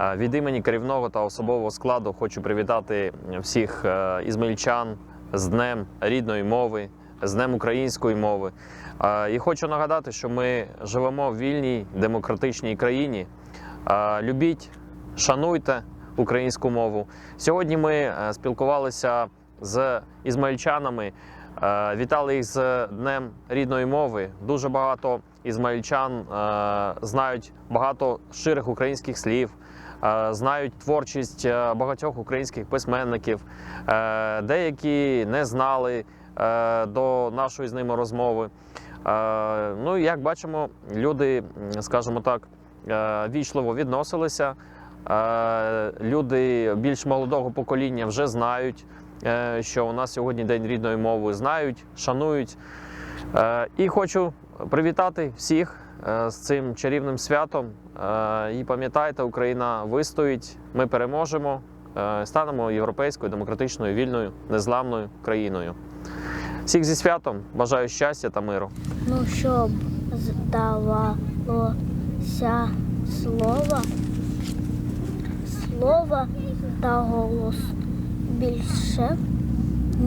Від імені керівного та особового складу хочу привітати всіх е, ізмаїльчан з Днем рідної мови, з Днем української мови. І хочу нагадати, що ми живемо в вільній демократичній країні. Любіть, шануйте українську мову. Сьогодні ми е, спілкувалися з ізмаїльчанами, е, вітали їх з Днем рідної мови. Дуже багато ізмаїльчан знають багато щирих українських слів, знають творчість е, багатьох українських письменників. Е, Деякі не знали е, до нашої з ними розмови. Е, Ну, як бачимо, люди, скажімо так, е, вічливо відносилися. Е, Люди більш молодого покоління вже знають, е, що у нас сьогодні день рідної мови, знають, шанують. Е, І хочу привітати всіх е, з цим чарівним святом. Е, І пам'ятайте, Україна вистоїть, ми переможемо, е, станемо європейською, демократичною, вільною, незламною країною. Всіх зі святом бажаю щастя та миру. Ну, щоб здавалося слова, слова та голос більше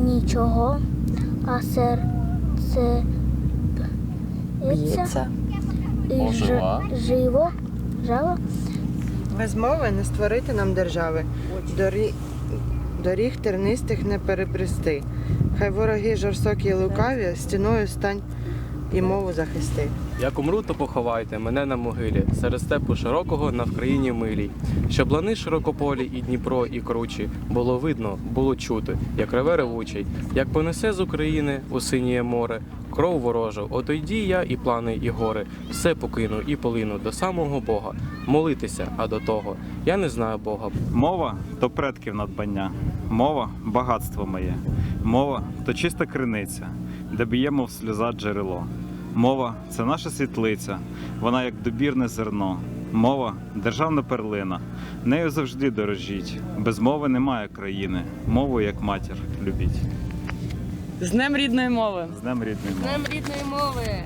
нічого, а серце б'ється і Ожива. ж- живо, жало Без мови не створити нам держави. Дорі... Доріг тернистих не перепрести. Хай вороги жорстокі й лукаві, стіною стань і мову захисти. Як умру, то поховайте мене на могилі, серед степу широкого на Вкраїні милій. Щоб лани широкополі і Дніпро, і кручі було видно, було чути, як реве ревучий, як понесе з України у синіє море, кров ворожу, отойді я і плани, і гори, все покину і полину до самого Бога. Молитися, а до того я не знаю Бога. Мова то предків надбання, мова багатство моє, мова то чиста криниця, де б'ємо в сльоза джерело. Мова це наша світлиця, вона як добірне зерно. Мова державна перлина, нею завжди дорожіть. Без мови немає країни. Мову як матір любіть. З Днем рідної мови! З днем рідної мови. рідної мови!